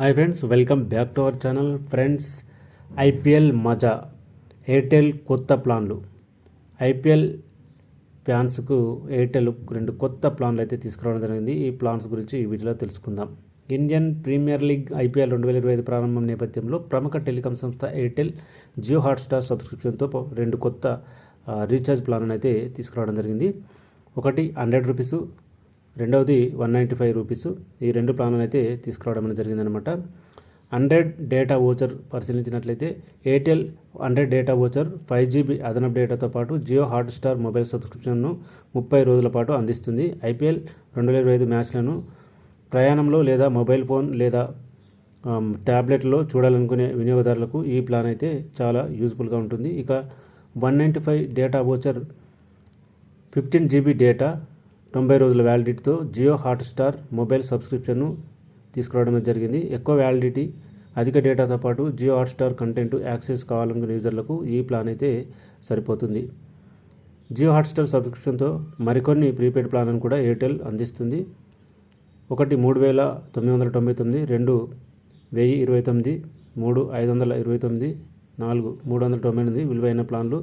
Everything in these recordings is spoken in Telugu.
Hi friends welcome back to our channel friends IPL మజా ఎయిర్టెల్ కొత్త ప్లాన్లు. ఐపీఎల్ ఫ్యాన్స్కు ఎయిర్టెల్ రెండు కొత్త ప్లాన్లు అయితే తీసుకురావడం జరిగింది. ఈ ప్లాన్స్ గురించి ఈ వీడియోలో తెలుసుకుందాం. ఇండియన్ ప్రీమియర్ లీగ్ ఐపీఎల్ రెండు వేల ఇరవై ఐదు ప్రారంభం నేపథ్యంలో ప్రముఖ టెలికాం సంస్థ ఎయిర్టెల్ జియో హాట్స్టార్ సబ్స్క్రిప్షన్తో రెండు కొత్త రీఛార్జ్ ప్లాన్ అయితే తీసుకురావడం జరిగింది. ఒకటి హండ్రెడ్ రూపీసు రెండవది వన్ నైంటీ ఫైవ్ రూపీస్. ఈ రెండు ప్లాన్లు అయితే తీసుకురావడం అనేది జరిగిందనమాట హండ్రెడ్ డేటా ఓచర్ పరిశీలించినట్లయితే Airtel hundred data voucher five GB అదనపు డేటాతో పాటు జియో హాట్స్టార్ మొబైల్ సబ్స్క్రిప్షన్ను ముప్పై రోజుల పాటు అందిస్తుంది. ఐపీఎల్ రెండు వేల ఇరవై ఐదు మ్యాచ్లను ప్రయాణంలో లేదా మొబైల్ ఫోన్ లేదా ట్యాబ్లెట్లో చూడాలనుకునే వినియోగదారులకు ఈ ప్లాన్ అయితే చాలా యూజ్ఫుల్గా ఉంటుంది. ఇక one ninety five data voucher fifteen GB data తొంభై రోజుల వ్యాలిడిటీతో జియో హాట్స్టార్ మొబైల్ సబ్స్క్రిప్షన్ను తీసుకురావడం జరిగింది. ఎక్కువ వ్యాలిడిటీ అధిక డేటాతో పాటు జియో హాట్స్టార్ కంటెంట్ యాక్సెస్ కావాలనుకునే యూజర్లకు ఈ ప్లాన్ అయితే సరిపోతుంది. జియో హాట్స్టార్ సబ్స్క్రిప్షన్తో మరికొన్ని ప్రీపెయిడ్ ప్లాన్లను కూడా ఎయిర్టెల్ అందిస్తుంది. ఒకటి మూడు వేల తొమ్మిది వందల తొంభై తొమ్మిది రెండు వెయ్యి ఇరవై తొమ్మిది మూడు ఐదు వందల ఇరవై తొమ్మిది నాలుగు మూడు వందల తొంభై ఎనిమిది విలువైన ప్లాన్లు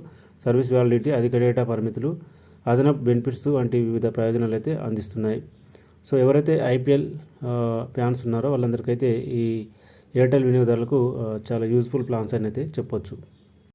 సర్వీస్ వ్యాలిడిటీ అధిక డేటా పరిమితులు అదనపు బెనిఫిట్స్ వంటి వివిధ ప్రయోజనాలు అయితే అందిస్తున్నాయి. సో ఎవరైతే ఐపీఎల్ ఫ్యాన్స్ ఉన్నారో వాళ్ళందరికైతే ఈ ఎయిర్టెల్ వినియోగదారులకు చాలా యూజ్ఫుల్ ప్లాన్స్ అని అయితే చెప్పొచ్చు.